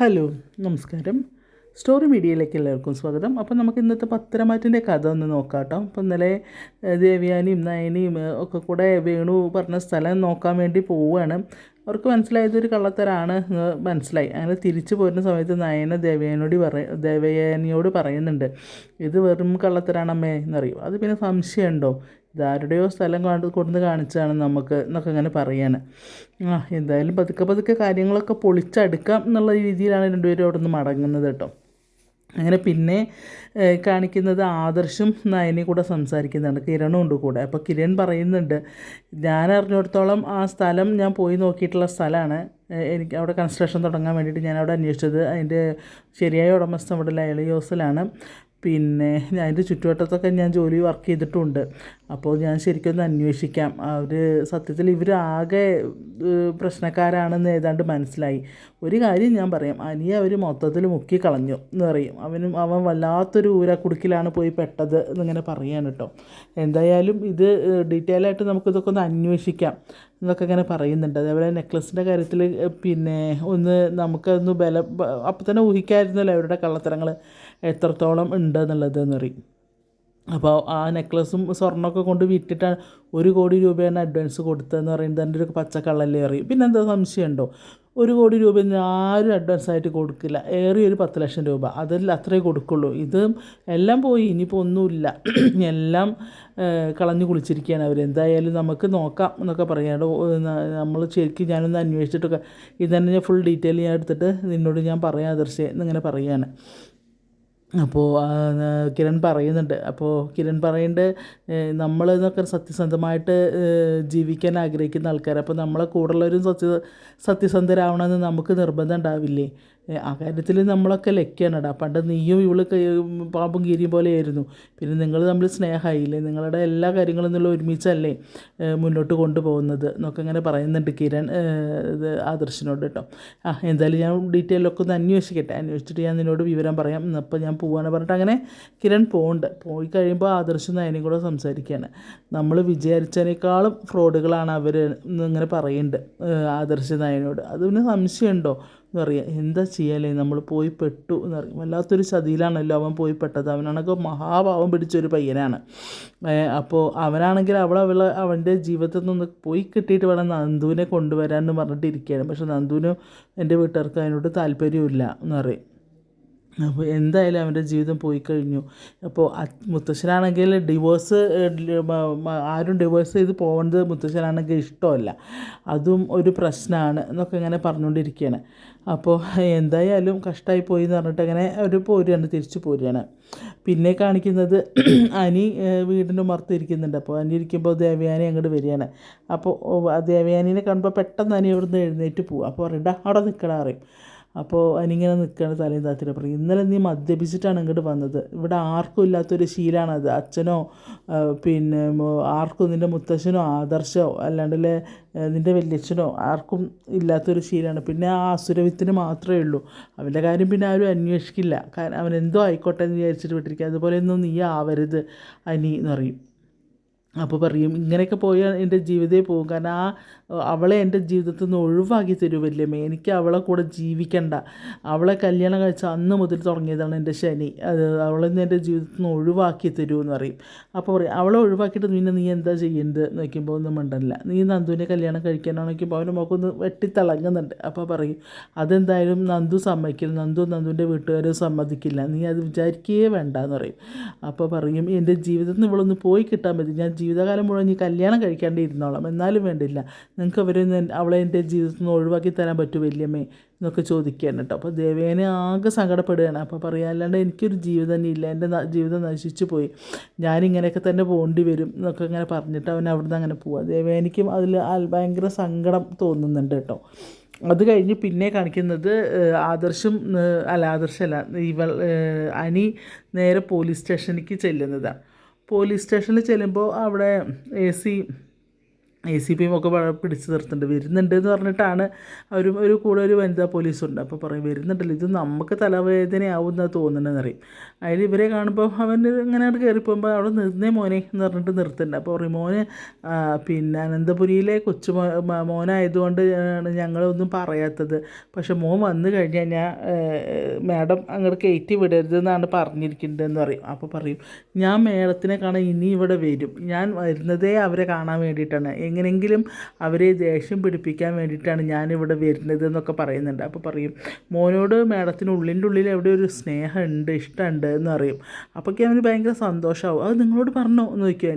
Hello നമസ്കാരം. Story മീഡിയയിലേക്ക് എല്ലാവർക്കും സ്വാഗതം. അപ്പോൾ നമുക്ക് ഇന്നത്തെ പത്തരമാറ്റിന്റെ കഥ ഒന്ന് നോക്കാം കേട്ടോ. അപ്പോൾ ഇന്നലെ ദേവ്യാനിയും നയനിയും ഒക്കെ കൂടെ വേണു പറഞ്ഞ സ്ഥലം നോക്കാൻ വേണ്ടി പോവുകയാണ്. അവർക്ക് മനസ്സിലായത് ഒരു കള്ളത്തരാണ് മനസ്സിലായി. അങ്ങനെ തിരിച്ചു പോരുന്ന സമയത്ത് നയന ദേവയാനിയോട് പറ ദേവയാനിയോട് പറയുന്നുണ്ട് ഇത് വെറും കള്ളത്തരാണമ്മേ എന്നറിയും. അത് പിന്നെ സംശയമുണ്ടോ? ഇതാരുടെയോ സ്ഥലം കൊണ്ട് കൊണ്ടുവന്ന് കാണിച്ചാണ് നമുക്ക് എന്നൊക്കെ ഇങ്ങനെ പറയാൻ ആ എന്തായാലും പതുക്കെ പതുക്കെ കാര്യങ്ങളൊക്കെ പൊളിച്ചടുക്കാം എന്നുള്ള രീതിയിലാണ് രണ്ടുപേരും അവിടെ നിന്ന് മടങ്ങുന്നത് കേട്ടോ. അങ്ങനെ പിന്നെ കാണിക്കുന്നത് ആദർശും നയനയും കൂടെ സംസാരിക്കുന്നുണ്ട്. കിരണും ഉണ്ട് കൂടെ. അപ്പോൾ കിരൺ പറയുന്നുണ്ട് ഞാൻ അറിഞ്ഞിടത്തോളം ആ സ്ഥലം ഞാൻ പോയി നോക്കിയിട്ടുള്ള സ്ഥലമാണ്. എനിക്ക് അവിടെ കൺസ്ട്രക്ഷൻ തുടങ്ങാൻ വേണ്ടിയിട്ട് ഞാൻ അവിടെ അന്വേഷിച്ചത്. അതിന്റെ ശരിയായ ഉടമസ്ഥ ഇവിടെ ലയലി ഹൗസിലാണ് പിന്നെ അതിന്റെ ചുറ്റുവട്ടത്തൊക്കെ ഞാൻ ജോലി വർക്ക് ചെയ്തിട്ടുണ്ട്. അപ്പോൾ ഞാൻ ശരിക്കും ഒന്ന് അന്വേഷിക്കാം. അവർ സത്യത്തിൽ ഏഹ്, പ്രശ്നക്കാരാണെന്ന് ഏതാണ്ട് മനസ്സിലായി. ഒരു കാര്യം ഞാൻ പറയാം. അനിയെ അവർ മൊത്തത്തിൽ മുക്കിക്കളഞ്ഞു എന്ന് പറയും. അവനും അവൻ വല്ലാത്തൊരു ഊര ഊരക്കുടുക്കിലാണ് പോയി പെട്ടത് എന്നിങ്ങനെ പറയാണ് കേട്ടോ. എന്തായാലും ഇത് ഡീറ്റെയിൽ ആയിട്ട് നമുക്കിതൊക്കെ ഒന്ന് അന്വേഷിക്കാം എന്നൊക്കെ ഇങ്ങനെ പറയുന്നുണ്ട്. അതേപോലെ നെക്ലസിന്റെ കാര്യത്തിൽ പിന്നെ ഒന്ന് നമുക്കൊന്ന് ബലം അപ്പം തന്നെ ഊഹിക്കായിരുന്നല്ലോ അവരുടെ കള്ളത്തരങ്ങൾ എത്രത്തോളം ഉണ്ട് എന്നുള്ളത് എന്ന് അപ്പോൾ ആ നെക്ലസും സ്വർണമൊക്കെ കൊണ്ട് വിറ്റിട്ടാണ് ഒരു കോടി രൂപയാണ് അഡ്വാൻസ് കൊടുത്തതെന്ന് പറയുന്നത് എന്റെ ഒരു പച്ചക്കള്ളല്ലേ അറിയും. പിന്നെ എന്താ സംശയമുണ്ടോ? ഒരു കോടി രൂപ ആരും അഡ്വാൻസ് ആയിട്ട് കൊടുക്കില്ല. ഏറി ഒരു പത്ത് ലക്ഷം രൂപ. അതിൽ അത്രേ കൊടുക്കുള്ളൂ. ഇത് എല്ലാം പോയി. ഇനിയിപ്പോൾ ഒന്നുമില്ല. എല്ലാം കളഞ്ഞു കുളിച്ചിരിക്കുകയാണ് അവർ എന്തായാലും നമുക്ക് നോക്കാം എന്നൊക്കെ പറയാണ്ട് നമ്മൾ ശരിക്കും ഞാനൊന്ന് അന്വേഷിച്ചിട്ടൊക്കെ ഇതന്നെ ഞാൻ ഫുൾ ഡീറ്റെയിൽ ഞാൻ എടുത്തിട്ട് നിന്നോട് ഞാൻ പറയാം ആദർശേ എന്നിങ്ങനെ പറയാണ് അപ്പോൾ കിരൺ പറയുന്നുണ്ട്. അപ്പോൾ കിരൺ പറയുന്നുണ്ട് നമ്മൾ എന്നൊക്കെ സത്യസന്ധമായിട്ട് ജീവിക്കാൻ ആഗ്രഹിക്കുന്ന ആൾക്കാർ അപ്പോൾ നമ്മളെ കൂടുതലൊരു സത്യ സത്യസന്ധരാവണമെന്ന് നമുക്ക് നിർബന്ധം ഉണ്ടാവില്ലേ? ആ കാര്യത്തിൽ നമ്മളൊക്കെ ലക്കിയാണടാ. പണ്ട് നീയും ഇവൾ പാമ്പും കീരിയും പോലെയായിരുന്നു പിന്നെ നിങ്ങൾ തമ്മിൽ സ്നേഹമായില്ലേ? നിങ്ങളുടെ എല്ലാ കാര്യങ്ങളും നിങ്ങൾ ഒരുമിച്ചല്ലേ മുന്നോട്ട് കൊണ്ടുപോകുന്നത്? എന്നൊക്കെ ഇങ്ങനെ പറയുന്നുണ്ട് കിരൺ ആദർശിനോട് കേട്ടോ. ആ എന്തായാലും ഞാൻ ഡീറ്റെയിലൊക്കെ ഒന്ന് അന്വേഷിക്കട്ടെ. അന്വേഷിച്ചിട്ട് ഞാൻ നിന്നോട് വിവരം പറയാം. അപ്പോൾ ഞാൻ പോവാണ് പറഞ്ഞിട്ട് അങ്ങനെ കിരൺ പോകുന്നുണ്ട് പോയി കഴിയുമ്പോൾ ആദർശം നയനും കൂടെ സംസാരിക്കുകയാണ് നമ്മൾ വിചാരിച്ചതിനേക്കാളും ഫ്രോഡുകളാണ് അവർ ഇങ്ങനെ പറയുന്നുണ്ട് ആദർശ നയനോട്. അതിന് സംശയമുണ്ടോ? എന്ന് പറയുക എന്താ ചെയ്യാലേ? നമ്മൾ പോയി പെട്ടു എന്ന് പറയും വല്ലാത്തൊരു ചതിയിലാണല്ലോ അവൻ പോയി പെട്ടത്. അവനാണെങ്കിൽ മഹാഭാവം പിടിച്ചൊരു പയ്യനാണ്. അപ്പോൾ അവനാണെങ്കിൽ അവൾ അവൾ അവന്റെ ജീവിതത്തിൽ നിന്ന് പോയി കിട്ടിയിട്ട് വേണം നന്ദുവിനെ കൊണ്ടുവരാൻ എന്ന് പറഞ്ഞിട്ടിരിക്കുകയാണ് പക്ഷെ നന്ദുവിനും എന്റെ വീട്ടുകാർക്ക് അതിനോട് താല്പര്യമില്ല എന്ന് പറയും അപ്പോൾ എന്തായാലും അവന്റെ ജീവിതം പോയി കഴിഞ്ഞു. അപ്പോൾ മുത്തശ്ശനാണെങ്കിൽ ഡിവോഴ്സ് ആരും ഡിവോഴ്സ് ചെയ്ത് പോകുന്നത് മുത്തശ്ശനാണെങ്കിൽ ഇഷ്ടമല്ല. അതും ഒരു പ്രശ്നമാണ് എന്നൊക്കെ ഇങ്ങനെ പറഞ്ഞുകൊണ്ടിരിക്കുകയാണ്. അപ്പോൾ എന്തായാലും കഷ്ടമായി പോയി എന്ന് പറഞ്ഞിട്ട് അങ്ങനെ അവർ പോരുകയാണ് തിരിച്ചു പോരുകയാണ്. പിന്നെ കാണിക്കുന്നത് അനി വീടിന്റെ മറുത്ത് ഇരിക്കുന്നുണ്ട്. അപ്പോൾ അനി ഇരിക്കുമ്പോൾ ദേവയാനി അങ്ങോട്ട് വരികയാണ്. അപ്പോൾ ദേവയാനിനെ കാണുമ്പോൾ പെട്ടെന്ന് അനി അവിടുന്ന് എഴുന്നേറ്റ് പോകും അപ്പോൾ പറയണ്ട അവിടെ നിൽക്കണ അറിയും അപ്പോൾ അനിങ്ങനെ നിൽക്കുകയാണ് തലയും താത്തിരി പറയും ഇന്നലെ നീ മദ്യപിച്ചിട്ടാണ് ഇങ്ങോട്ട് വന്നത്. ഇവിടെ ആർക്കും ഇല്ലാത്തൊരു ശീലമാണത് അച്ഛനോ പിന്നെ ആർക്കും നിന്റെ മുത്തശ്ശനോ ആദർശോ അല്ലാണ്ടല്ലേ നിന്റെ വല്യച്ഛനോ ആർക്കും ഇല്ലാത്തൊരു ശീലമാണ് പിന്നെ ആ അസുരവിത്തിന് മാത്രമേ ഉള്ളൂ. അവന്റെ കാര്യം പിന്നെ ആരും അന്വേഷിക്കില്ല. കാരണം അവൻ എന്തോ ആയിക്കോട്ടെ എന്ന് വിചാരിച്ചിട്ട് വിട്ടിരിക്കുക. അതുപോലെയൊന്നും നീ ആവരുത് അനി എന്ന് പറയും. അപ്പോൾ പറയും ഇങ്ങനെയൊക്കെ പോയാൽ എന്റെ ജീവിതമേ പോകും. കാരണം ആ അവളെ എന്റെ ജീവിതത്തിൽ നിന്ന് ഒഴിവാക്കി തരുമല്ലേ എനിക്ക് അവളെ കൂടെ ജീവിക്കണ്ട. അവളെ കല്യാണം കഴിച്ച അന്ന് മുതൽ തുടങ്ങിയതാണ് എന്റെ ശനി. അത് അവളെ എന്റെ ജീവിതത്തിൽ നിന്ന് ഒഴിവാക്കി തരുമെന്ന് പറയും. അപ്പോൾ പറയും അവളെ ഒഴിവാക്കിയിട്ട് പിന്നെ നീ എന്താ ചെയ്യേണ്ടത്? നോക്കുമ്പോൾ ഒന്നും മിണ്ടല്ല നീ നന്ദുവിനെ കല്യാണം കഴിക്കാനാണ് നോക്കുമ്പോൾ അവന്റെ മുഖമൊന്ന് വെട്ടിത്തിളങ്ങുന്നുണ്ട്. അപ്പോൾ പറയും അതെന്തായാലും നന്ദു സമ്മതിക്കില്ല. നന്ദു നന്ദുവിന്റെ വീട്ടുകാരും സമ്മതിക്കില്ല. നീ അത് വിചാരിക്കുകയേ വേണ്ട എന്ന് പറയും. അപ്പോൾ പറയും എന്റെ ജീവിതത്തിൽ നിന്ന് ഇവളൊന്ന് പോയി കിട്ടാൻ മതി ഞാൻ ജീവിതകാലം മുഴുവൻ നീ കല്യാണം കഴിക്കാണ്ടിരുന്നോളാം. എന്നാലും വേണ്ടില്ല. നിങ്ങൾക്ക് എൻ- അവളെ എന്റെ ജീവിതത്തിൽ നിന്ന് ഒഴിവാക്കി തരാൻ പറ്റും വല്യമ്മേ എന്നൊക്കെ ചോദിക്കുകയാണ് കേട്ടോ. അപ്പോൾ ദേവേനെ ആകെ സങ്കടപ്പെടുകയാണ്. അപ്പോൾ പറയാം അല്ലാണ്ട് എനിക്കൊരു ജീവിതം തന്നെ ഇല്ല. എന്റെ ജീവിതം നശിച്ചു പോയി. ഞാനിങ്ങനെയൊക്കെ തന്നെ പോകേണ്ടി വരും എന്നൊക്കെ ഇങ്ങനെ പറഞ്ഞിട്ട് അവൻ അവിടുന്ന് അങ്ങനെ പോവുക ദേവേനിക്കും അതിൽ ഭയങ്കര സങ്കടം തോന്നുന്നുണ്ട് കേട്ടോ. അത് കഴിഞ്ഞ് പിന്നെ കാണിക്കുന്നത് ആദർശം അല്ല ആദർശമല്ല ഇവൾ അനി നേരെ പോലീസ് സ്റ്റേഷനിലേക്ക് ചെല്ലുന്നതാണ് പോലീസ് സ്റ്റേഷനിൽ ചെല്ലുമ്പോൾ അവിടെ എ സി എ സി പിയും ഒക്കെ പിടിച്ച് നിർത്തുന്നുണ്ട് വരുന്നുണ്ട് എന്ന് പറഞ്ഞിട്ടാണ് അവർ ഒരു കൂടെ ഒരു വനിതാ പോലീസുണ്ട്. അപ്പോൾ പറയും വരുന്നുണ്ടല്ലോ. ഇത് നമുക്ക് തലവേദനയാവും എന്നാണ് തോന്നുന്നതെന്ന് അറിയും അതിൽ ഇവരെ കാണുമ്പോൾ അവൻ ഇങ്ങനെ കയറി പോകുമ്പോൾ അവിടെ നിന്നേ മോനെ എന്ന് പറഞ്ഞിട്ട് നിർത്തുന്നുണ്ട് അപ്പോൾ പറയും മോന് പിന്നെ അനന്തപുരിയിലെ കൊച്ചു മോനായതുകൊണ്ട് ഞങ്ങളൊന്നും പറയാത്തത്. പക്ഷെ മോൻ വന്നു കഴിഞ്ഞാൽ ഞാൻ മാഡം അങ്ങോട്ട് കയറ്റി വിടരുതെന്നാണ് പറഞ്ഞിരിക്കുന്നതെന്ന് പറയും. അപ്പോൾ പറയും ഞാൻ മേഡത്തിനെ കാണാൻ ഇനി ഇവിടെ വരും. ഞാൻ വരുന്നതേ അവരെ കാണാൻ വേണ്ടിയിട്ടാണ്. എങ്ങനെയെങ്കിലും അവരെ ദേഷ്യം പിടിപ്പിക്കാൻ വേണ്ടിയിട്ടാണ് ഞാനിവിടെ വരുന്നത് എന്നൊക്കെ പറയുന്നുണ്ട്. അപ്പോൾ പറയും മോനോട് മാഡത്തിന് ഉള്ളിന്റെ ഉള്ളിൽ എവിടെ ഒരു സ്നേഹമുണ്ട് ഇഷ്ടമുണ്ട് എന്ന് പറയും. അപ്പോഴൊക്കെ അവന് ഭയങ്കര സന്തോഷമാവും. അത് നിങ്ങളോട് പറഞ്ഞോ? എന്ന് ചോദിക്കുക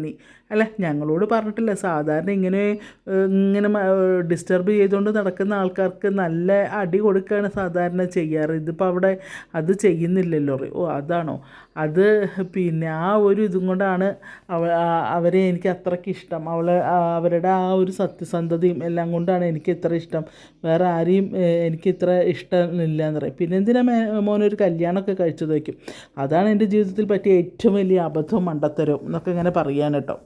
അല്ല ഞങ്ങളോട് പറഞ്ഞിട്ടില്ല. സാധാരണ ഇങ്ങനെ ഇങ്ങനെ ഡിസ്റ്റർബ് ചെയ്തുകൊണ്ട് നടക്കുന്ന ആൾക്കാർക്ക് നല്ല അടി കൊടുക്കുകയാണ് സാധാരണ ചെയ്യാറ്. ഇതിപ്പോൾ അവിടെ അത് ചെയ്യുന്നില്ലല്ലോ. ഓ അതാണോ? അത് പിന്നെ ആ ഒരു ഇതും കൊണ്ടാണ് അവ അവരെ എനിക്ക് അത്രയ്ക്ക് ഇഷ്ടം. അവൾ അവരുടെ ആ ഒരു സത്യസന്ധതയും എല്ലാം കൊണ്ടാണ് എനിക്ക് ഇത്ര ഇഷ്ടം. വേറെ ആരെയും എനിക്ക് ഇത്ര ഇഷ്ടമില്ല എന്ന് പറയും. പിന്നെ എന്തിനാ മേ മോനൊരു കല്യാണമൊക്കെ കഴിച്ചത് വയ്ക്കും? അതാണ് എന്റെ ജീവിതത്തിൽ പറ്റിയ ഏറ്റവും വലിയ അബദ്ധവും മണ്ടത്തരവും എന്നൊക്കെ ഇങ്ങനെ പറയാൻ കേട്ടോ.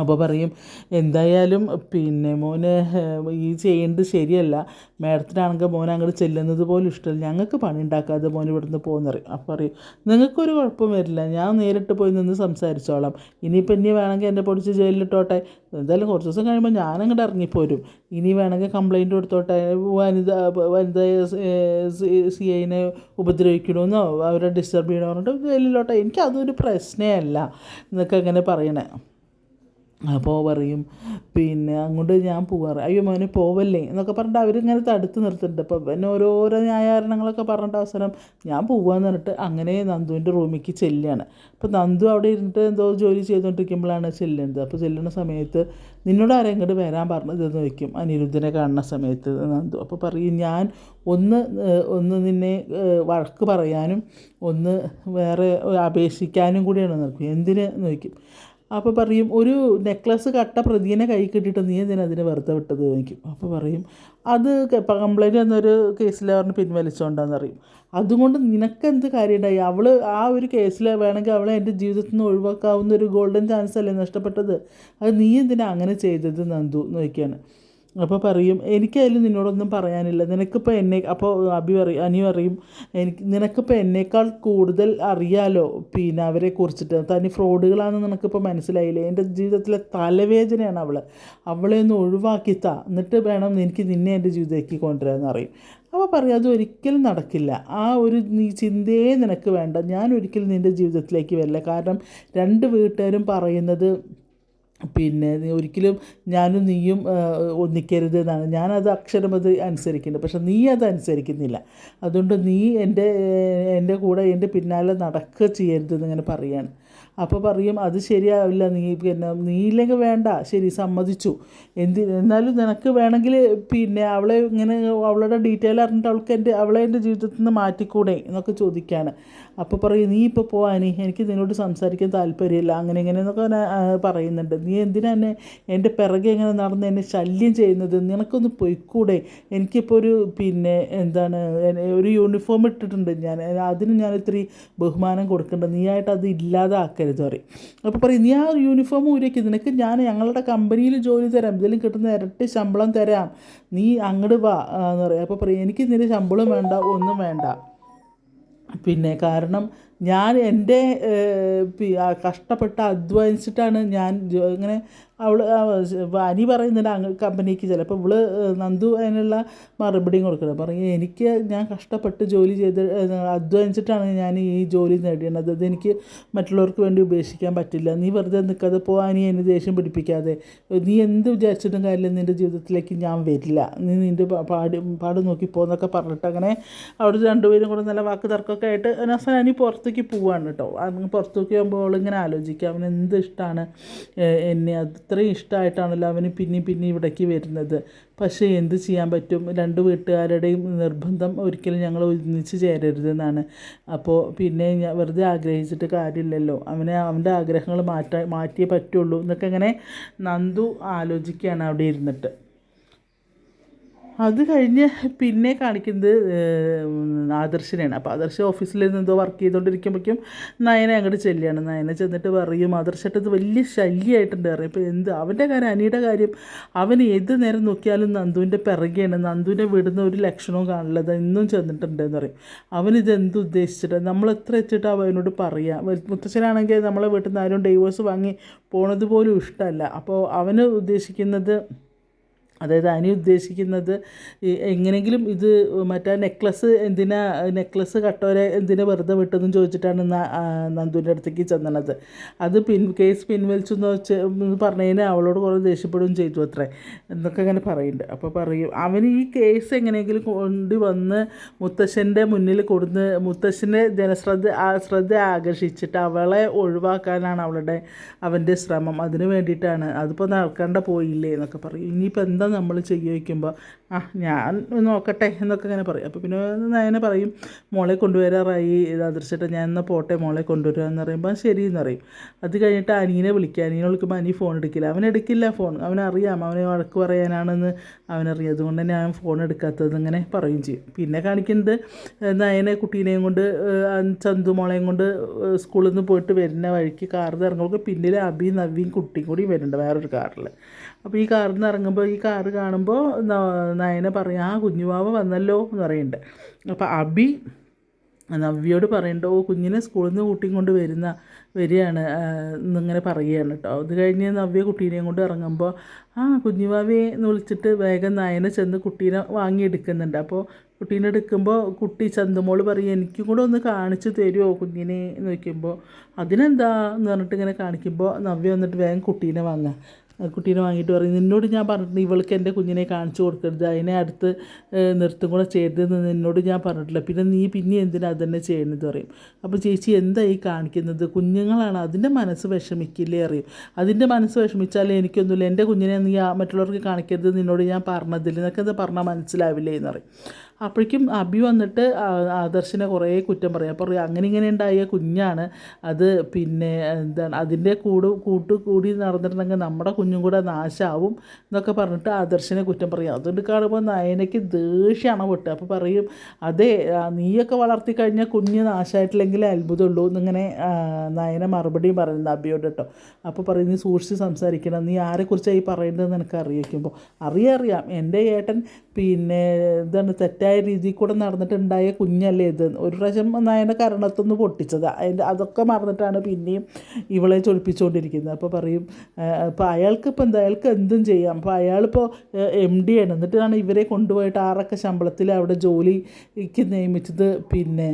അപ്പോൾ പറയും എന്തായാലും പിന്നെ മോന് ഈ ചെയ്യേണ്ടത് ശരിയല്ല. മേഡത്തിനാണെങ്കിൽ മോൻ അങ്ങോട്ട് ചെല്ലുന്നത് പോലും ഇഷ്ടമല്ല. ഞങ്ങൾക്ക് പണി ഉണ്ടാക്കാതെ മോൻ ഇവിടുന്ന് പോകുന്നറിയും അപ്പോൾ പറയും നിങ്ങൾക്കൊരു കുഴപ്പം വരില്ല. ഞാൻ നേരിട്ട് പോയി നിന്ന് സംസാരിച്ചോളാം. ഇനിയിപ്പോൾ ഇനി വേണമെങ്കിൽ എന്നെ പൊടിച്ച് ജയിലിലിട്ടോട്ടെ. എന്തായാലും കുറച്ച് ദിവസം കഴിയുമ്പോൾ ഞാനങ്ങോട്ട് ഇറങ്ങിപ്പോരും. ഇനി വേണമെങ്കിൽ കംപ്ലയിന്റ് കൊടുത്തോട്ടെ. വനിത വനിത സി ഐനെ ഉപദ്രവിക്കണമെന്നോ അവരെ ഡിസ്റ്റർബ് ചെയ്യണമെന്നോ ജയിലിലോട്ടെ. എനിക്ക് അതൊരു പ്രശ്നമേ അല്ല. എന്നൊക്കെ അങ്ങനെ പറയണേ. അപ്പോൾ പറയും. പിന്നെ അങ്ങോട്ട് ഞാൻ പോവാറ്. അയ്യോ മോനെ പോവല്ലേ? എന്നൊക്കെ പറഞ്ഞിട്ട് അവരിങ്ങനെ തടുത്ത് നിർത്തുന്നുണ്ട്. അപ്പോൾ പിന്നെ ഓരോരോ ന്യായീകരണങ്ങളൊക്കെ പറഞ്ഞിട്ട് അവസരം ഞാൻ പോവാന്ന് പറഞ്ഞിട്ട് അങ്ങനെ നന്ദുവിന്റെ റൂമിലേക്ക് ചെല്ലുകയാണ് അപ്പോൾ നന്ദു അവിടെ ഇരുന്നിട്ട് എന്തോ ജോലി ചെയ്തുകൊണ്ടിരിക്കുമ്പോഴാണ് ചെല്ലുന്നത്. അപ്പോൾ ചെല്ലുന്ന സമയത്ത് നിന്നോട് ആരും ഇങ്ങോട്ട് വരാൻ പറഞ്ഞതെന്ന് വയ്ക്കും അനിരുദ്ധനെ കാണുന്ന സമയത്ത് നന്ദു. അപ്പോൾ പറയും ഞാൻ ഒന്ന് ഒന്ന് നിന്നെ വഴക്ക് പറയാനും ഒന്ന് വേറെ അപേക്ഷിക്കാനും കൂടിയാണ്. നോക്കും എന്തിന്? എന്ന് ചോദിക്കും. അപ്പോൾ പറയും ഒരു നെക്ലസ് കട്ട പ്രതിനെ കൈ കിട്ടിയിട്ട് നീ എന്തിനാ അതിനെ വെറുതെ വിട്ടത്? ചോദിക്കും. അപ്പോൾ പറയും അത് കംപ്ലൈന്റ് എന്നൊരു കേസിൽ പറഞ്ഞ് പിൻവലിച്ചോണ്ടാന്ന് അറിയും അതുകൊണ്ട് നിനക്കെന്ത് കാര്യമുണ്ടായി അവൾ ആ ഒരു കേസിൽ വേണമെങ്കിൽ അവളെ എന്റെ ജീവിതത്തിൽ നിന്ന് ഒഴിവാക്കാവുന്ന ഒരു ഗോൾഡൻ ചാൻസ് അല്ലേ നഷ്ടപ്പെട്ടത്? അത് നീ എന്തിനാ അങ്ങനെ ചെയ്തത് നന്ദു? എന്ന് ചോദിക്കുകയാണ് അപ്പോൾ പറയും എനിക്കതിൽ നിന്നോടൊന്നും പറയാനില്ല. നിനക്കിപ്പോൾ എന്നെ അപ്പോൾ അബി പറയും അനി പറയും എനിക്ക് നിനക്കിപ്പോൾ എന്നേക്കാൾ കൂടുതൽ അറിയാലോ പിന്നെ അവരെ കുറിച്ചിട്ട്? തനി ഫ്രോഡുകളാണെന്ന് നിനക്കിപ്പോൾ മനസ്സിലായില്ലേ? എന്റെ ജീവിതത്തിലെ തലവേദനയാണ് അവൾ അവളെ ഒന്ന് ഒഴിവാക്കി താ. എന്നിട്ട് വേണം എനിക്ക് നിന്നെ എന്റെ ജീവിതത്തിലേക്ക് കൊണ്ടുവരാമെന്ന് പറയും. അപ്പോൾ പറയും അത് ഒരിക്കലും നടക്കില്ല. ആ ഒരു നീ ചിന്തയെ നിനക്ക് വേണ്ട. ഞാൻ ഒരിക്കലും നിന്റെ ജീവിതത്തിലേക്ക് വരില്ല. കാരണം രണ്ട് വീട്ടുകാരും പറയുന്നത് പിന്നെ നീ ഒരിക്കലും ഞാനും നീയും ഒന്നിക്കരുത് എന്നാണ്. ഞാനത് അക്ഷരം അത് അനുസരിക്കുന്നുണ്ട്. പക്ഷെ നീ അത് അനുസരിക്കുന്നില്ല. അതുകൊണ്ട് നീ എന്റെ എന്റെ കൂടെ എന്റെ പിന്നാലെ നടക്കുക ചെയ്യരുത് എന്നിങ്ങനെ പറയാണ് അപ്പോൾ പറയും അത് ശരിയാവില്ല. നീ പിന്നെ നീ ഇല്ലെങ്കിൽ വേണ്ട. ശരി സമ്മതിച്ചു. എന്തി എന്നാലും നിനക്ക് വേണമെങ്കിൽ പിന്നെ അവളെ ഇങ്ങനെ അവളുടെ ഡീറ്റെയിൽ അറിഞ്ഞിട്ട് അവൾക്ക് എന്റെ അവളെ എന്റെ ജീവിതത്തിൽ നിന്ന് മാറ്റിക്കൂടെ എന്നൊക്കെ ചോദിക്കുകയാണ് അപ്പോൾ പറയും നീ ഇപ്പോൾ പോവാനി എനിക്ക് നിന്നോട് സംസാരിക്കാൻ താല്പര്യമില്ല. അങ്ങനെ ഇങ്ങനെ എന്നൊക്കെ പറയുന്നുണ്ട്. നീ എന്തിനാ എന്നെ എന്റെ പിറകെ ഇങ്ങനെ നടന്ന് എന്നെ ശല്യം ചെയ്യുന്നത്? നിനക്കൊന്ന് പൊയ്ക്കൂടെ. എനിക്കിപ്പോൾ ഒരു പിന്നെ എന്താണ് ഒരു യൂണിഫോം ഇട്ടിട്ടുണ്ട് ഞാൻ. അതിന് ഞാൻ ഇത്തിരി ബഹുമാനം കൊടുക്കേണ്ടത് നീ ആയിട്ട് അത് പറയും. അപ്പോൾ പറയും നീ ആ യൂണിഫോം ഊരിക്ക് നിനക്ക് ഞാൻ ഞങ്ങളുടെ കമ്പനിയിൽ ജോലി തരാം. ഇതിലും കിട്ടുന്ന ഇരട്ടി ശമ്പളം തരാം. നീ അങ്ങോട്ട് വാ എന്ന് പറയും. അപ്പോൾ പറയും എനിക്ക് നിന്റെ ശമ്പളം വേണ്ട ഒന്നും വേണ്ട. പിന്നെ കാരണം ഞാൻ എന്റെ കഷ്ടപ്പെട്ട് അധ്വാനിച്ചിട്ടാണ് ഞാൻ ഇങ്ങനെ അവൾ അനി പറയുന്നുണ്ട് അങ്ങ് കമ്പനിക്ക് ചിലപ്പോൾ ഇവൾ നന്ദു അതിനുള്ള മറുപടിയും കൊടുക്കണം. പറയും എനിക്ക് ഞാൻ കഷ്ടപ്പെട്ട് ജോലി ചെയ്ത് അധ്വാനിച്ചിട്ടാണ് ഞാൻ ഈ ജോലി നേടിയത്. അതെനിക്ക് മറ്റുള്ളവർക്ക് വേണ്ടി ഉപേക്ഷിക്കാൻ പറ്റില്ല. നീ വെറുതെ നിൽക്കാതെ പോവാ നീ എന്നെ ദേഷ്യം പിടിപ്പിക്കാതെ. നീ എന്ത് വിചാരിച്ചിട്ടും കാര്യമില്ല. നിന്റെ ജീവിതത്തിലേക്ക് ഞാൻ വരില്ല. നീ നിന്റെ പാട് പാട് നോക്കി പോന്നൊക്കെ പറഞ്ഞിട്ട് അങ്ങനെ അവിടെ രണ്ടുപേരും കൂടെ നല്ല വാക്ക് തർക്കമൊക്കെ ആയിട്ട് അവസാനം അനി പുറത്തേക്ക് പോവാണ് കേട്ടോ അങ്ങ് പുറത്തേക്ക് പോകുമ്പോൾ അവളിങ്ങനെ ആലോചിക്കുക അവന് എന്ത് ഇഷ്ടമാണ് എന്നെ? അത്രയും ഇഷ്ടമായിട്ടാണല്ലോ അവന് പിന്നെയും പിന്നെയും ഇവിടേക്ക് വരുന്നത്. പക്ഷേ എന്ത് ചെയ്യാൻ പറ്റും? രണ്ട് വീട്ടുകാരുടെയും നിർബന്ധം ഒരിക്കലും ഞങ്ങൾ ഒന്നിച്ച് ചേരരുതെന്നാണ്. അപ്പോൾ പിന്നെ ഞാൻ വെറുതെ ആഗ്രഹിച്ചിട്ട് കാര്യമില്ലല്ലോ. അവനെ അവന്റെ ആഗ്രഹങ്ങൾ മാറ്റാൻ മാറ്റിയേ പറ്റുള്ളൂ. എന്നൊക്കെ ഇങ്ങനെ നന്ദു ആലോചിക്കുകയാണ് അവിടെ ഇരുന്നിട്ട്. അത് കഴിഞ്ഞ് പിന്നെ കാണിക്കുന്നത് ആദർശിനെയാണ്. അപ്പോൾ ആദർശ് ഓഫീസിൽ എന്തോ വർക്ക് ചെയ്തുകൊണ്ടിരിക്കുമ്പോഴേക്കും നയനെ അങ്ങോട്ട് ചെല്ലുകയാണ്. നയനെ ചെന്നിട്ട് പറയും ആദർശട്ടത് വലിയ ശല്യമായിട്ടുണ്ട് പറയും. ഇപ്പോൾ എന്ത് അവന്റെ കാര്യം അനിയുടെ കാര്യം അവൻ ഏത് നേരം നോക്കിയാലും നന്ദുവിന്റെ പിറകെയാണ്. നന്ദുവിനെ വിടുന്ന ഒരു ലക്ഷണവും കാണില്ല. ഇന്നും ചെന്നിട്ടുണ്ടെന്ന് പറയും. അവനിത് എന്ത് ഉദ്ദേശിച്ചിട്ട്? നമ്മൾ എത്ര വെച്ചിട്ട് അവനോട് പറയാം? മുത്തച്ഛനാണെങ്കിൽ നമ്മളെ വീട്ടിൽ നിന്ന് ആരും ഡൈവേഴ്സ് വാങ്ങി പോണത് പോലും ഇഷ്ടമല്ല. അപ്പോൾ അവന് ഉദ്ദേശിക്കുന്നത് അതായത് അനി ഉദ്ദേശിക്കുന്നത് എങ്ങനെയെങ്കിലും ഇത് മറ്റേ നെക്ലസ് എന്തിനാ നെക്ലസ് കട്ടോരെ എന്തിനാ വെറുതെ വിട്ടതെന്ന് ചോദിച്ചിട്ടാണ് നന്ദുവിന്റെ അടുത്തേക്ക് ചെന്നണത്. അത് പിൻ കേസ് പിൻവലിച്ചു എന്ന് വെച്ച് പറഞ്ഞതിന് അവളോട് കുറേ ദേഷ്യപ്പെടുകയും ചെയ്തു അത്രേ എന്നൊക്കെ അങ്ങനെ പറയുന്നുണ്ട്. അപ്പോൾ പറയും അവൻ ഈ കേസ് എങ്ങനെയെങ്കിലും കൊണ്ടുവന്ന് മുത്തശ്ശന്റെ മുന്നിൽ കൊടുന്ന് മുത്തശ്ശന്റെ ജനശ്രദ്ധ ആ ശ്രദ്ധ ആകർഷിച്ചിട്ട് അവളെ ഒഴിവാക്കാനാണ് അവളുടെ അവന്റെ ശ്രമം. അതിന് വേണ്ടിയിട്ടാണ്. അതിപ്പോൾ നടക്കേണ്ട പോയില്ലേ? എന്നൊക്കെ പറയും. ഇനിയിപ്പോൾ എന്താ നമ്മൾ ചെയ്യുവയ്ക്കുമ്പോൾ ആ ഞാൻ നോക്കട്ടെ എന്നൊക്കെ ഇങ്ങനെ പറയും. അപ്പോൾ പിന്നെ നയനെ പറയും മോളെ കൊണ്ടുവരാറായി. അതിർച്ചിട്ട് ഞാൻ എന്നാൽ പോട്ടെ മോളെ കൊണ്ടുവരിക എന്ന് പറയുമ്പോൾ ശരി എന്ന് പറയും. അത് കഴിഞ്ഞിട്ട് അനിയനെ വിളിക്കുക. അനിയനെ വിളിക്കുമ്പോൾ അനി ഫോൺ എടുക്കില്ല. അവൻ എടുക്കില്ല ഫോൺ അവനറിയാം അവനെ വഴക്ക് പറയാനാണെന്ന് അവനറിയാം അതുകൊണ്ട് തന്നെ അവൻ ഫോൺ എടുക്കാത്തത് ഇങ്ങനെ പറയും ചെയ്യും. പിന്നെ കാണിക്കുന്നത് നയനെ കുട്ടീനെയും കൊണ്ട് ചന്തു മോളെയും കൊണ്ട് സ്കൂളിൽ നിന്ന് പോയിട്ട് വരുന്ന വഴിക്ക് കാറിൽ നിന്ന് ഇറങ്ങുമ്പോൾ പിന്നിൽ അബി നവീൻ കുട്ടിയും കൂടി വരുന്നുണ്ട് വേറൊരു കാറിൽ അപ്പോൾ ഈ കാറിൽ നിന്ന് ഇറങ്ങുമ്പോൾ ഈ കാറ് കാണുമ്പോൾ നയന പറയും ആ കുഞ്ഞുവാവ വന്നല്ലോ എന്ന് പറയുന്നുണ്ട് അപ്പോൾ അബി നവ്യയോട് പറയണ്ട ഓ കുഞ്ഞിനെ സ്കൂളിൽ നിന്ന് കൂട്ടിയും കൊണ്ട് വരുന്ന വരികയാണ് എന്നിങ്ങനെ പറയുകയാണ് കേട്ടോ അത് കഴിഞ്ഞ് നവ്യ കുട്ടീനെയും കൊണ്ട് ഇറങ്ങുമ്പോൾ ആ കുഞ്ഞുവാവയെ എന്ന് വിളിച്ചിട്ട് വേഗം നയനെ ചെന്ന് കുട്ടീനെ വാങ്ങിയെടുക്കുന്നുണ്ട് അപ്പോൾ കുട്ടീനെ എടുക്കുമ്പോൾ കുട്ടി ചന്തുമോൾ പറയും എനിക്കും കൂടെ ഒന്ന് കാണിച്ചു തരുമോ കുഞ്ഞിനെ? എന്ന് വയ്ക്കുമ്പോൾ അതിനെന്താ? എന്ന് പറഞ്ഞിട്ട് ഇങ്ങനെ കാണിക്കുമ്പോൾ നവ്യ വന്നിട്ട് വേഗം കുട്ടീനെ വാങ്ങുക കുട്ടീനെ വാങ്ങിയിട്ട് പറയും നിന്നോട് ഞാൻ പറഞ്ഞിട്ടുണ്ട് ഇവൾക്ക് എന്റെ കുഞ്ഞിനെ കാണിച്ചു കൊടുക്കരുത് അതിനെ അടുത്ത് നിർത്തും കൂടെ ചെയ്തതെന്ന് നിന്നോട് ഞാൻ പറഞ്ഞിട്ടില്ല. പിന്നെ നീ പിന്നെ എന്തിനാ അതന്നെ ചെയ്യണമെന്ന് പറയും. അപ്പോൾ ചേച്ചി എന്താ ഈ കാണിക്കുന്നത്? കുഞ്ഞുങ്ങളാണ് അതിന്റെ മനസ്സ് വിഷമിക്കില്ലേ? അറിയും അതിന്റെ മനസ്സ് വിഷമിച്ചാലേ എനിക്കൊന്നുമില്ല. എന്റെ കുഞ്ഞിനെ നീ മറ്റുള്ളവർക്ക് കാണിക്കരുത് നിന്നോട് ഞാൻ പറഞ്ഞതില്ല. എന്നൊക്കെ അത് പറഞ്ഞാൽ മനസ്സിലാവില്ലേ? എന്ന് പറയും. അപ്പോഴേക്കും അബി വന്നിട്ട് ആദർശനെ കുറേ കുറ്റം പറയും. അപ്പോൾ അങ്ങനെ ഇങ്ങനെ ഉണ്ടായ കുഞ്ഞാണ്. അത് പിന്നെ എന്താണ് അതിന്റെ കൂട് കൂട്ട് കൂടി നടന്നിട്ടുണ്ടെങ്കിൽ നമ്മുടെ കുഞ്ഞും കൂടെ നാശാവും എന്നൊക്കെ പറഞ്ഞിട്ട് ആദർശനെ കുറ്റം പറയും. അതുകൊണ്ട് കാണുമ്പോൾ നയനയ്ക്ക് ദേഷ്യമാണ് പൊട്ടുക. അപ്പോൾ പറയും അതെ നീയൊക്കെ വളർത്തി കഴിഞ്ഞാൽ കുഞ്ഞ് നാശമായിട്ടില്ലെങ്കിലേ അത്ഭുതമുള്ളൂ എന്നിങ്ങനെ നയന മറുപടിയും പറയുന്നത് അബിയോട് കേട്ടോ. അപ്പോൾ പറയും നീ സൂക്ഷിച്ച് സംസാരിക്കണം. നീ ആരെക്കുറിച്ചായി പറയേണ്ടതെന്ന് എനിക്ക് അറിയിക്കുമ്പോൾ അറിയാം അറിയാം. എന്റെ ഏട്ടൻ പിന്നെ ഇതാണ് തെറ്റായ രീതിയിൽ കൂടെ നടന്നിട്ടുണ്ടായ കുഞ്ഞല്ലേ ഇത്. ഒരു പ്രാവശ്യം നായനെ കരണത്തൊന്ന് പൊട്ടിച്ചത്. അതിന്റെ അതൊക്കെ മറന്നിട്ടാണ് പിന്നെയും ഇവളെ ചൊളിപ്പിച്ചുകൊണ്ടിരിക്കുന്നത് അപ്പോൾ പറയും അപ്പോൾ അയാൾക്ക് ഇപ്പം എന്താ? അയാൾക്ക് എന്തും ചെയ്യാം. അപ്പോൾ അയാളിപ്പോൾ എം ഡി ആണ്. എന്നിട്ടാണ് ഇവരെ കൊണ്ടുപോയിട്ട് ആറൊക്കെ ശമ്പളത്തിൽ അവിടെ ജോലിക്ക് നിയമിച്ചത്. പിന്നെ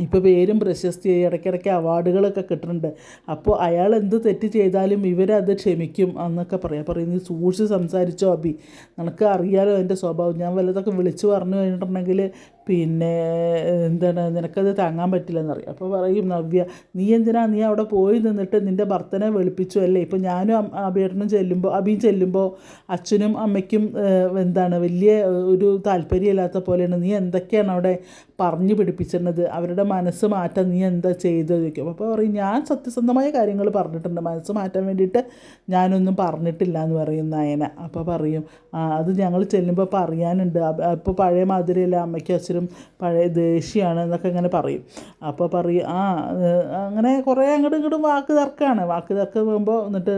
ഇപ്പോൾ പേരും പ്രശസ്തിയായി ഇടയ്ക്കിടയ്ക്ക് അവാർഡുകളൊക്കെ കിട്ടുന്നുണ്ട്. അപ്പോൾ അയാൾ എന്ത് തെറ്റ് ചെയ്താലും ഇവരത് ക്ഷമിക്കും എന്നൊക്കെ പറയാം. പറയും നീ സൂക്ഷിച്ച് സംസാരിച്ചോ അബി നിനക്ക് അറിയാലോ എന്റെ സ്വഭാവം. ഞാൻ വല്ലതൊക്കെ വിളിച്ചു പറഞ്ഞു കഴിഞ്ഞിട്ടുണ്ടെങ്കിൽ പിന്നെ എന്താണ് നിനക്കത് താങ്ങാൻ പറ്റില്ലെന്നറിയാം. അപ്പോൾ പറയും നവ്യ നീ എന്തിനാ നീ അവിടെ പോയി നിന്നിട്ട് നിന്റെ ഭർത്തനെ വെളുപ്പിച്ചു അല്ലേ? ഇപ്പോൾ ഞാനും അബിയേട്ടനും ചെല്ലുമ്പോൾ അബിയും ചെല്ലുമ്പോൾ അച്ഛനും അമ്മയ്ക്കും എന്താണ് വലിയ ഒരു താല്പര്യമില്ലാത്ത പോലെയാണ്. നീ എന്തൊക്കെയാണ് അവിടെ പറഞ്ഞു പിടിപ്പിച്ചിരുന്നത്? അവരുടെ മനസ്സ് മാറ്റാൻ നീ എന്താ ചെയ്തത്? ചോദിക്കും. അപ്പോൾ പറയും ഞാൻ സത്യസന്ധമായ കാര്യങ്ങൾ പറഞ്ഞിട്ടുണ്ട്. മനസ്സ് മാറ്റാൻ വേണ്ടിയിട്ട് ഞാനൊന്നും പറഞ്ഞിട്ടില്ല എന്ന് പറയും നയന. അപ്പോൾ പറയും അത് ഞങ്ങൾ ചെല്ലുമ്പോൾ പറയാനുണ്ട്. അപ്പോൾ പഴയ മാതിരിയല്ല. അമ്മയ്ക്കും അച്ഛനും പഴയ ദേഷ്യമാണ് എന്നൊക്കെ ഇങ്ങനെ പറയും. അപ്പോൾ പറയും ആ അങ്ങനെ കുറേ അങ്ങോട്ടും ഇങ്ങോട്ടും വാക്ക് തർക്കമാണ് വാക്ക് തർക്കം പോകുമ്പോൾ എന്നിട്ട്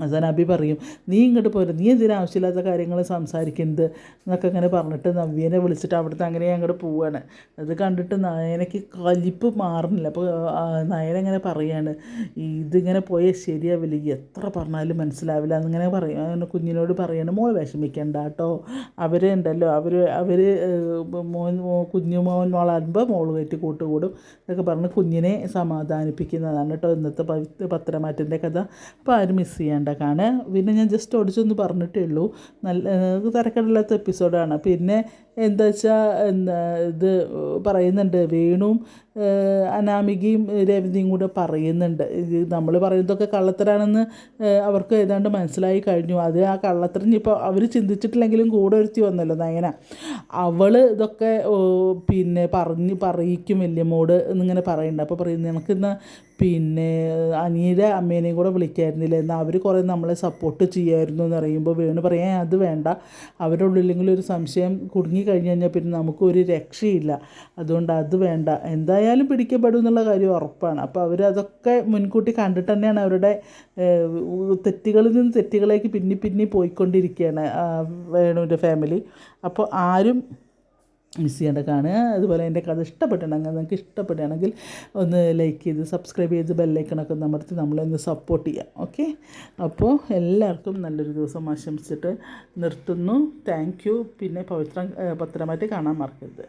അവസാനം അബി പറയും. നീ ഇങ്ങോട്ട് പോരും. നീ എന്തിനാ ആവശ്യമില്ലാത്ത കാര്യങ്ങൾ സംസാരിക്കുന്നത്? എന്നൊക്കെ അങ്ങനെ പറഞ്ഞിട്ട് നവ്യനെ വിളിച്ചിട്ട് അവിടുത്തെ അങ്ങനെ അങ്ങോട്ട് പോവാണ്. അത് കണ്ടിട്ട് നയനയ്ക്ക് കലിപ്പ് മാറുന്നില്ല. അപ്പോൾ നയന ഇങ്ങനെ പറയാണ്. ഇതിങ്ങനെ പോയാൽ ശരിയാവില്ല. എത്ര പറഞ്ഞാലും മനസ്സിലാവില്ല എന്നിങ്ങനെ പറയും. അങ്ങനെ കുഞ്ഞിനോട് പറയാണ്. മോൾ വിഷമിക്കണ്ട കേട്ടോ അവർ ഉണ്ടല്ലോ. അവർ അവർ മോൻ കുഞ്ഞു മോൻ വളരുമ്പോൾ മോൾ കയറ്റി കൂട്ടുകൂടും എന്നൊക്കെ പറഞ്ഞ് കുഞ്ഞിനെ സമാധാനിപ്പിക്കുന്നതാണ് കേട്ടോ ഇന്നത്തെ പത്രമാറ്റിന്റെ കഥ. അപ്പോൾ ആരും മിസ് ചെയ്യേണ്ട കാണുക പിന്നെ ഞാൻ ജസ്റ്റ് ഓടിച്ചൊന്ന് പറഞ്ഞിട്ടേ ഉള്ളൂ. നല്ല തിരക്കടില്ലാത്ത എപ്പിസോഡാണ് പിന്നെ എന്താ വെച്ചാൽ എന്താ ഇത് പറയുന്നുണ്ട് വേണുവും അനാമികയും രേവതിയും കൂടെ പറയുന്നുണ്ട്. നമ്മൾ പറയുന്നതൊക്കെ കള്ളത്തരാണെന്ന് അവർക്ക് ഏതാണ്ട് മനസ്സിലായി കഴിഞ്ഞു. അത് ആ കള്ളത്തരം ഇപ്പോൾ അവർ ചിന്തിച്ചിട്ടില്ലെങ്കിലും കൂടെ ഒരുത്തി വന്നല്ലോ നയന. അവൾ ഇതൊക്കെ പിന്നെ പറഞ്ഞ് പറയിക്കും വല്യമ്മോട് എന്നിങ്ങനെ പറയുന്നുണ്ട്. അപ്പോൾ പറയുന്നത് എനിക്കിന്ന് പിന്നെ അനിയുടെ അമ്മേനെയും കൂടെ വിളിക്കായിരുന്നില്ല? എന്നാൽ അവർ കുറേ നമ്മളെ സപ്പോർട്ട് ചെയ്യുമായിരുന്നു എന്ന് പറയുമ്പോൾ വേണു പറയാൻ അത് വേണ്ട. അവരുടെ ഉള്ളിലെങ്കിലും ഒരു സംശയം കുടുങ്ങി കഴിഞ്ഞ് കഴിഞ്ഞാൽ പിന്നെ നമുക്കൊരു രക്ഷയില്ല. അതുകൊണ്ട് അത് വേണ്ട. എന്തായാലും പിടിക്കപ്പെടും എന്നുള്ള കാര്യം ഉറപ്പാണ്. അപ്പോൾ അവരതൊക്കെ മുൻകൂട്ടി കണ്ടിട്ട് തന്നെയാണ് അവരുടെ തെറ്റുകളിൽ നിന്ന് തെറ്റുകളിലേക്ക് പിന്നി പിന്നി പോയിക്കൊണ്ടിരിക്കുകയാണ് വേണുവിന്റെ ഫാമിലി അപ്പോൾ ആരും മിസ് ചെയ്യേണ്ട കാണുക. അതുപോലെ എന്റെ കഥ ഇഷ്ടപ്പെട്ടിട്ടുണ്ടെങ്കിൽ നിങ്ങൾക്ക് ഇഷ്ടപ്പെടുകയാണെങ്കിൽ ഒന്ന് ലൈക്ക് ചെയ്ത് സബ്സ്ക്രൈബ് ചെയ്ത് ബെല്ലൈക്കണൊക്കെ അമർത്തി നമ്മളെ ഒന്ന് സപ്പോർട്ട് ചെയ്യാം. ഓക്കെ അപ്പോൾ എല്ലാവർക്കും നല്ലൊരു ദിവസം ആശംസിച്ചിട്ട് നിർത്തുന്നു. താങ്ക് പിന്നെ പവിത്രം പത്രമായിട്ട് കാണാൻ മറക്കരുത്.